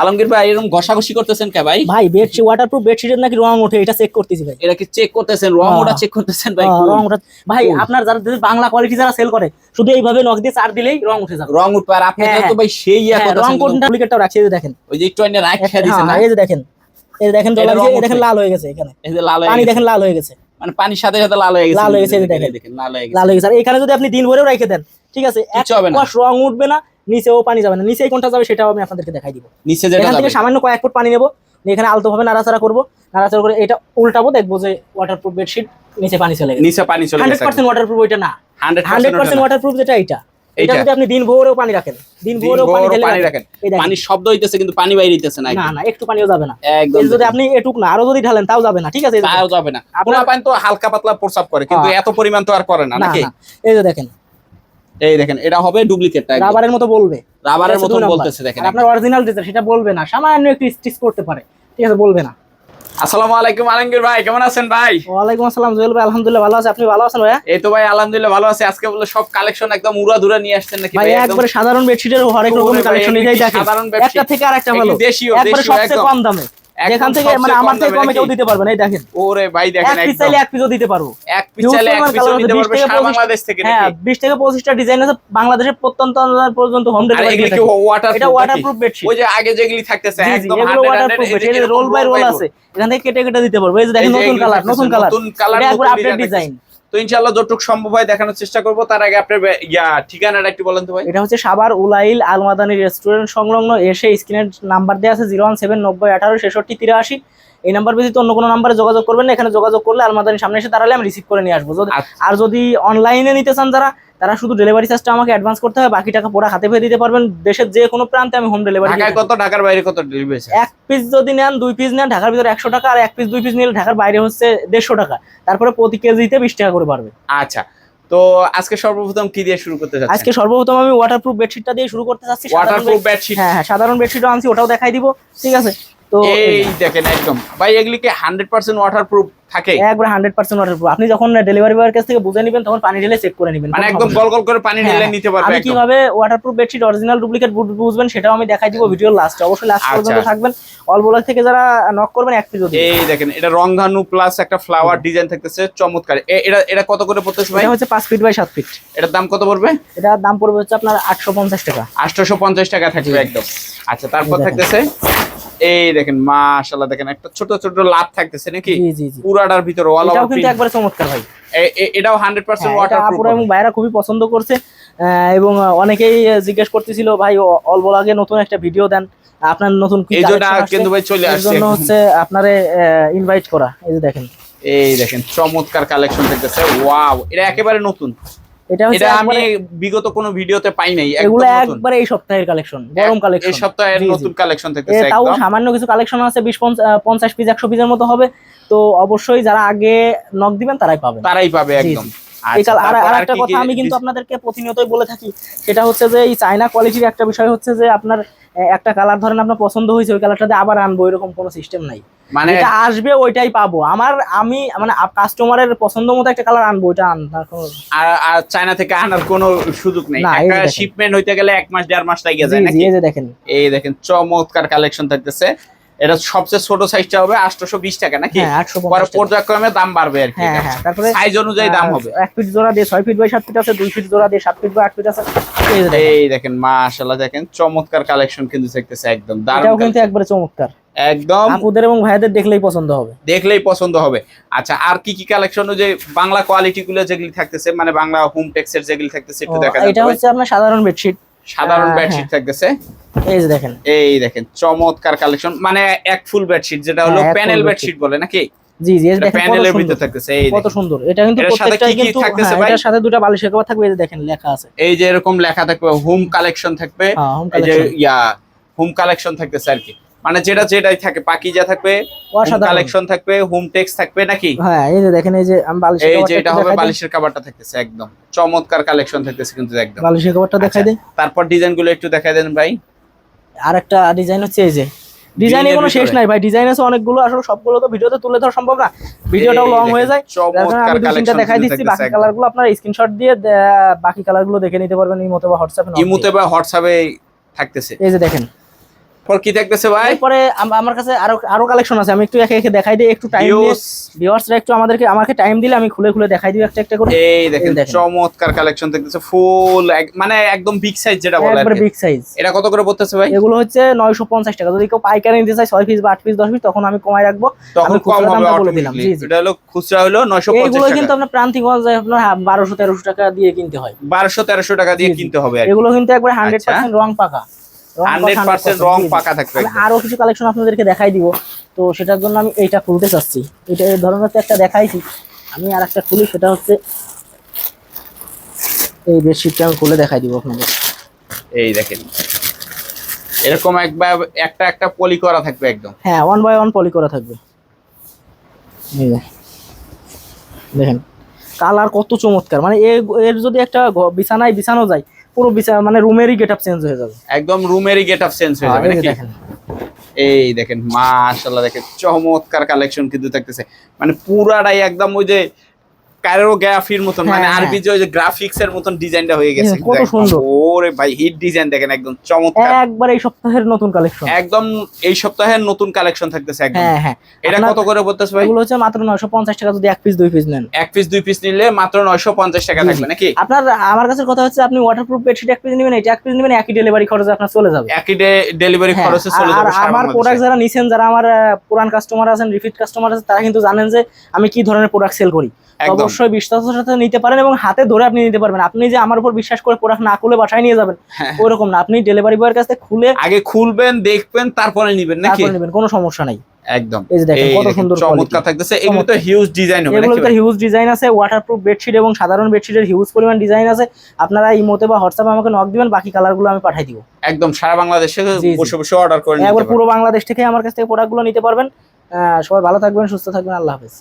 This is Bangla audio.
আলমগীর ভাই এরকম ঘষাঘষি করতেছেন কে ভাই? ভাই বেডশিট ওয়াটারপ্রুফ বেডশিটের নাকি রং ওঠে এটা চেক করতেছি ভাই। এটা কি চেক করতেছেন? রং হ্যাঁ। ওটা চেক করতেছেন ভাই? হ্যাঁ, রং ওঠা ভাই আপনার যারা বাংলা কোয়ালিটি যারা সেল করে শুধু এইভাবে নখ দিয়ে চার দিলেই রং উঠে যাবে। রং উঠবে আর আপনি হ্যাঁ, তো ভাই সেই ইয়া হ্যাঁ, রং কোনটা? ডুপ্লিকেটটাও রাখছি দেখেন। ওই যে একটু এনে রাখ খেয়ে দিছেন না হ্যাঁ, এই যে দেখেন। এই যে দেখেন এই দেখেন লাল হয়ে গেছে এখানে। এই যে লাল হয়ে পানি দেখেন লাল হয়ে গেছে। মানে পানির সাথে সাথে লাল হয়ে গেছে। লাল হয়ে গেছে, দেখেন, লাল হয়ে গেছে। লাল হয়ে গেছে। আর এখানে যদি আপনি দিন ভরেও রেখে দেন ঠিক আছে এক। কষ রং উঠবে না নিচেও পানি যাবে না। নিচে কোনটা যাবে সেটাও আমি আপনাদেরকে দেখাই দিব। নিচে যেটা এখান থেকে সামান্য কয়েক ফুট পানি নেব। এখানে আলতো ভাবে নাড়াচাড়া করব। নাড়াচাড়া করে এটা উল্টাবো দেখব যে ওয়াটারপ্রুফ বেডশিট নিচে পানি চলে গেছে। নিচে পানি চলে হান্ড্রেড গেছে পার্সেন্ট ওয়াটারপ্রুফ ওইটা না। হান্ড্রেড 100% পার্সেন্ট ওয়াটারপ্রুফ যেটা এইটা। এটা যদি আপনি দিন ভোরেও পানি রাখেন দিন দিন ভোরেও পানি ঢেলে রাখেন। রাখেন। এই দেখেন। পানির শব্দ হইতেছে কিন্তু পানি বাইরে হইতেছে না না না একটু পানিও যাবে না। একদম যদি আপনি এটুক না আরও যদি ঢালেন তাও যাবে না ঠিক আছে? তাও যাবে না। আপনার- পানি তো হালকা পাতলা প্রসাব করে কিন্তু। এত পরিমাণ তো আর করে না না নাকি? না। এই যে দেখেন এই দেখেন এটা হবে ডুপ্লিকেটটা রাবারের মতো বলবে। রাবারের নাম্বার। বলতেছে দেখেন আপনার অরিজিনাল যেটা সেটা বলবে না। সামান্য একটু স্টিচ করতে পারে। ঠিক আছে বলবে না। আসসালামু আলাইকুম আলমগীর ভাই কেমন আছেন ভাই? ওয়ালাইকুম আসসালাম জুয়েল ভাই আলহামদুলিল্লাহ ভালো আছে। আপনি ভালো আছেন ভাইয়া? এই তো ভাই আলহামদুলিল্লাহ ভালো আছে। আজকে বলে সব কালেকশন একদম উড়া দুরা নিয়ে আসছেন নাকি ভাই ভাই একবারে সাধারণ বেডশিটের হরেক রকমের ভাই, কালেকশন এটাই কি দেখেন। সাধারণ bedsheet? একটা থেকে আরেকটা ভালো। দেশীয়, একদম। কম দামে। যেখান থেকে মানে আমার থেকে কমে কেউ দিতে পারবে না এই দেখেন। ওরে ভাই এক দেখেন পিস একদম। চাইলে এক পিসও দিতে পারব। এক পিস চাইলে এক পিসও colour পারবে সারা বাংলাদেশ থেকে হ্যাঁ নাকি? বিশ থেকে পঁচিশটা ডিজাইন আছে বাংলাদেশের প্রত্যন্ত অঞ্চল পর্যন্ত হোম ডেলিভারি এটা কি ওয়াটার এটা ওয়াটারপ্রুফ বেডশিট ওই যে আগে যেগুলি থাকতেছে একদম ওয়াটারপ্রুফ এই রোল বাই রোল আছে। এখান থেকে কেটে কেটে দিতে পারব। এই যে দেখেন নতুন কালার নতুন কালার নতুন কালার এটা আপডেট ডিজাইন তো ইনশাল্লাহ যতটুকু সম্ভব হয় দেখানোর চেষ্টা করব। তার আগে আপনার ইয়া ঠিকানাটা একটু বলেন তো ভাই। এটা হচ্ছে সাবার উলাইল আলমাদানি রেস্টুরেন্ট সংলগ্ন। এসে স্ক্রিনের নাম্বার দেওয়া আছে জিরো ওয়ান সেভেন নব্বই আঠারো ছেষট্টি তিরাশি। এই নাম্বার ব্যতীত অন্য কোনো নাম্বারে যোগাযোগ করবেন না। এখানে যোগাযোগ করলে আলমাদানির সামনে এসে দাঁড়ালে আমি রিসিভ করে নিয়ে আসব। আচ্ছা। আর যদি অনলাইনে নিতে চান যারা তারা শুধু ডেলিভারি চার্জটা আমাকে অ্যাডভান্স করতে হবে বাকি টাকা পুরো হাতে পেয়ে দিতে পারবেন। দেশের যে কোনো প্রান্তে আমি হোম ডেলিভারি ঢাকায় কত ঢাকার বাইরে কত ডেলিভারি এক পিস যদি নেন দুই পিস নেন ঢাকার ভিতরে একশো টাকা আর এক পিস দুই পিস নিলে ঢাকার বাইরে হচ্ছে দেড়শো টাকা। তারপরে প্রতি কেজিতে বিশ টাকা করে পারবে আচ্ছা তো আজকে সর্বপ্রথম কি দিয়ে শুরু করতে যাচ্ছেন আজকে সর্বপ্রথম আমি ওয়াটারপ্রুফ বেডশিটটা দিয়ে শুরু করতে চাচ্ছি ওয়াটারপ্রুফ বেডশিট হ্যাঁ হ্যাঁ সাধারণ বেডশিটও আনছি ওটাও দেখাই দিব ঠিক আছে? তো এই দেখেন একদম। ভাই এগুলি কি হান্ড্রেড পার্সেন্ট ওয়াটারপ্রুফ থাকে? একবার হান্ড্রেড পার্সেন্ট ওয়াটারপ্রুফ আপনি যখন ডেলিভারি বয়ের কাছ থেকে বুঝে নেবেন তখন পানি ঢেলে চেক করে নেবেন মানে একদম গল গল করে পানি ঢেলে হ্যাঁ। নিতে নেই। পারবে আমি কীভাবে ওয়াটারপ্রুফ বেডশিট অরিজিনাল ডুপ্লিকেট বুঝবেন সেটাও আমি দেখাই দিব ভিডিওর লাস্টে অবশ্যই লাস্ট আচ্ছা। পর্যন্ত থাকবেন। অল বলার থেকে যারা নক করবেন এক পিস এই দেখেন এটা রংধানু প্লাস একটা ফ্লাওয়ার ডিজাইন থাকতেছে চমৎকার। এটা এটা কত করে পড়তেছে ভাই? এটা হচ্ছে পাঁচ ফিট বাই সাত ফিট এটার দাম কত পড়বে? এটার দাম পড়বে হচ্ছে আপনার আটশো পঞ্চাশ টাকা। আটশোশো পঞ্চাশ টাকা থাকবে একদম। আচ্ছা তারপর থাকতেছে এই দেখেন মাশাল্লাহ দেখেন একটা ছোট ছোট লাভ থাকতেছে নাকি? পুরাটার ভিতরে অল ওভার কিন্তু একবারে চমৎকার ভাই। এটাও হান্ড্রেড পার্সেন্ট হ্যাঁ, আপুরা এবং ভাইরা খুবই পছন্দ করছে। এবং অনেকেই জিজ্ঞেস করতেছিল ভাই অল্প আগে নতুন একটা ভিডিও দেন। আপনার নতুন কি কিন্তু ভাই চলে আসছে জন্য হচ্ছে আপনারে ইনভাইট করা। এই যে দেখেন। এই দেখেন চমৎকার কালেকশন থাকতেছে। ওয়াও এটা একেবারে নতুন। এটা এটা আমি বিগত কোনো ভিডিওতে পাই নাই একদম এগুলো একবারে এই সপ্তাহের কালেকশন গরম এই সপ্তাহের জি, জি। নতুন কালেকশন থাকতেছে তাও সামান্য কিছু কালেকশন আছে পিস একশো পিসের মতো হবে। তো অবশ্যই যারা আগে নক দিবেন তারাই পাবেন। তারাই পাবে একদম। আচ্ছা, আর একটা কথা আমি কিন্তু আপনাদেরকে প্রতিনিয়তই বলে থাকি সেটা হচ্ছে যে এই চায়না কোয়ালিটির একটা বিষয় হচ্ছে যে আপনার একটা কালার ধরেন আপনার পছন্দ হয়েছে ওই কালারটাতে আবার আনব এরকম কোনো সিস্টেম নাই। মানে এটা আসবে ওইটাই পাবো। আমার আমি মানে কাস্টমারের পছন্দ মতো একটা কালার আনব ওইটা আনার কোনো- আর- আর চায়না থেকে আনার কোনো সুযোগ নেই। একটা শিপমেন্ট হইতে গেলে এক মাস দেড় মাস লাগিয়ে যায় নাকি? এই যে দেখেন। এই দেখেন চমৎকার কালেকশন থাকতেছে। এটা সবচেয়ে ছোট সাইজটা হবে আটশোশো বিশ টাকা নাকি? হ্যাঁ পরে পর্যায়ক্রমে দাম বাড়বে আর কি হ্যাঁ হ্যাঁ তারপরে সাইজ অনুযায়ী দাম হবে। এক ফিট জোড়া দিয়ে ছয় ফিট বাই সাত ফিট আছে দুই ফিট জোড়া দিয়ে সাত ফিট বাই আট ফিট আছে। এই দেখেন। মাশাআল্লাহ দেখেন চমৎকার কালেকশন কিন্তু দেখতেছে একদম এটাও দারুণ কিন্তু একবারে চমৎকার। একদম। আপুদের এবং ভাইদের দেখলেই পছন্দ হবে। দেখলেই পছন্দ হবে। আচ্ছা আর কি কি কালেকশন যে বাংলা কোয়ালিটি গুলো যেগুলি থাকতেছে মানে বাংলা হোম টেক্সের যেগুলি থাকতেছে একটু দেখা এটা হচ্ছে আপনার সাধারণ বেডশিট সাধারণ বেডশিট থাকতেছে। এই যে দেখেন। এই দেখেন চমৎকার কালেকশন মানে এক ফুল বেডশিট যেটা হলো হ্যাঁ, প্যানেল বেডশিট বলে নাকি? জি জি দেখেন প্যানেলের ভিতরে থাকতেছে এই কত সুন্দর। এটা কিন্তু কি কিন্তু থাকতেছে হ্যাঁ, ভাই? এটার সাথে দুটো বালিশের কভার থাকবে এই যে দেখেন লেখা আছে। এই যে এরকম লেখা থাকবে হোম কালেকশন থাকবে হ্যাঁ এই যে ইয়া হোম কালেকশন থাকতেছে আর কি। মানে যেটা যেটাই থাকে পাকিজা থাকবে হোম অসাধারণ। কালেকশন থাকবে হোম টেক্স থাকবে নাকি? হ্যাঁ এই যে দেখেন এই যে আমি বালিশের এই যে এটা হবে বালিশের কাভারটা থাকতেছে একদম। চমৎকার কালেকশন থাকতেছে কিন্তু একদম। বালিশের কভারটা দেখাই আচ্ছা, দিই। তারপর ডিজাইনগুলো একটু দেখাই দেন ভাই। আর একটা ডিজাইন হচ্ছে এই যে। এর কোনো শেষ নাই ভাই। ডিজাইন আছে অনেকগুলো আসলে সবগুলো তো ভিডিওতে তুলে ধরা সম্ভব না। ভিডিওটাও লং হয়ে যায়। চমৎকার আমি দুই দেখাই দিচ্ছি। বাকি কালারগুলো আপনারা স্ক্রিনশট দিয়ে বাকি কালারগুলো দেখে নিতে পারবেন ইমোতে বা হোয়াটসঅ্যাপে ইমুতে বা হোয়াটসঅ্যাপে থাকতেছে। এই যে দেখেন। এরপর কি দেখতেছে ভাই? এরপরে আমার কাছে আরও আরও কালেকশন আছে। আমি একটু একে একে দেখাই দিই একটু টাইম ভিউয়ার্সরা একটু আমাদেরকে আমাকে টাইম দিলে আমি খুলে খুলে দেখাই দিই একটা একটা করে। এই দেখেন চমৎকার কালেকশন দেখতেছে ফুল মানে একদম বিগ সাইজ যেটা বলে একবারে বিগ সাইজ এটা কত করে পড়তেছে ভাই? এগুলো হচ্ছে নয়শো পঞ্চাশ টাকা। যদি কেউ পাইকারি নিতে চায় ছয় পিস বা আট পিস দশ পিস তখন আমি কমাই রাখব। তখন কম হবে বলে দিলাম। জি এটা হলো খুচরা হলো নয়শো এইগুলো পঞ্চাশ কিন্তু টাকা। আপনার প্রান্তিকগঞ্জে আপনার বারোশো তেরোশো টাকা দিয়ে কিনতে হয়। বারোশো তেরোশো টাকা দিয়ে। কিনতে হবে এগুলো কিন্তু একবার হান্ড্রেড আচ্ছা। রং পাকা। 100% 100% রং। পাকা থাকবে আরও কিছু কালেকশন আপনাদেরকে দেখাই দিব। তো সেটার জন্য আমি এইটা খুলতে চাচ্ছি। এটা এই ধরনের একটা দেখাইছি। আমি আর একটা খুলি সেটা হচ্ছে এই বেডশিটটা আমি খুলে দেখাই দিব আপনাদের। এই দেখেন। এরকম একবার একটা একটা পলি করা থাকবে একদম। হ্যাঁ ওয়ান বাই ওয়ান পলি করা থাকবে। দেখেন। কালার কত চমৎকার। মানে এর যদি একটা বিছানায় বিছানো যায় পুরো মানে রুমেরই গেট আপ চেঞ্জ হয়ে যাবে। একদম রুমেরই গেট আপ চেঞ্জ হয়ে হ্যাঁ, যাবে নাকি? দেখেন। এই দেখেন মাশাআল্লাহ দেখেন চমৎকার কালেকশন কিন্তু থাকতেছে। মানে পুরাটাই একদম ওই যে কাইরোগ্রাফির মতন মানে হ্যাঁ, আরবি যে গ্রাফিক্স এর মতন ডিজাইনটা হয়ে গেছে। হ্যাঁ, কত সুন্দর। ওরে ভাই হিট ডিজাইন দেখেন একদম চমৎকার। একবার এই সপ্তাহের নতুন কালেকশন একদম এই সপ্তাহের নতুন কালেকশন থাকতেছে একদম। হ্যাঁ হ্যাঁ। এটা কত করে পড়তেছে ভাই? এগুলো হচ্ছে মাত্র নয়শো পঞ্চাশ টাকা যদি এক পিস দুই পিস নেন। এক পিস দুই পিস নিলে মাত্র নয়শো পঞ্চাশ টাকা জি, জি। থাকবে নাকি? আপনার আমার কাছে কথা হচ্ছে আপনি ওয়াটারপ্রুফ বেডশিট এক পিস নেবেন এটা এক পিস নেবেন একই ডেলিভারি খরচে আপনার চলে যাবে। একই ডেলিভারি হ্যাঁ, খরচে চলে যাবে আর আমার প্রোডাক্ট যারা নিছেন যারা আমার পুরান কাস্টমার আছেন রিপিট কাস্টমার আছেন তারা কিন্তু জানেন যে আমি কি ধরনের প্রোডাক্ট সেল করি। অবশ্যই বিশ্বাসের সাথে নিতে পারেন এবং হাতে ধরে আপনি নিতে পারবেন। আপনি যে আমার উপর বিশ্বাস করে প্রোডাক্ট না খুলে বাসায় নিয়ে যাবেন হ্যাঁ। ওইরকম না। আপনি ডেলিভারি বয়ের কাছ খুলে আগে খুলবেন দেখবেন তারপরে নিবেন নাকি? নেবেন কোনো সমস্যা নাই। একদম। এই দেখেন কত সুন্দর চমৎকার থাকতেছে। এগুলো তো হিউজ ডিজাইন হবে এগুলো তো হিউজ ডিজাইন আছে ওয়াটারপ্রুফ বেডশিট এবং সাধারণ বেডশিটের হিউজ পরিমাণ ডিজাইন আছে। আপনারা ইমোতে বা হোয়াটসঅ্যাপে আমাকে নক দিবেন বাকি কালারগুলো আমি পাঠিয়ে দিব। একদম সারা বাংলাদেশে। বসে বসে অর্ডার করে নিতে একবার পারবেন। পুরো বাংলাদেশ থেকে আমার কাছ থেকে প্রোডাক্টগুলো নিতে পারবেন। সবাই ভালো থাকবেন সুস্থ থাকবেন আল্লাহ হাফেজ।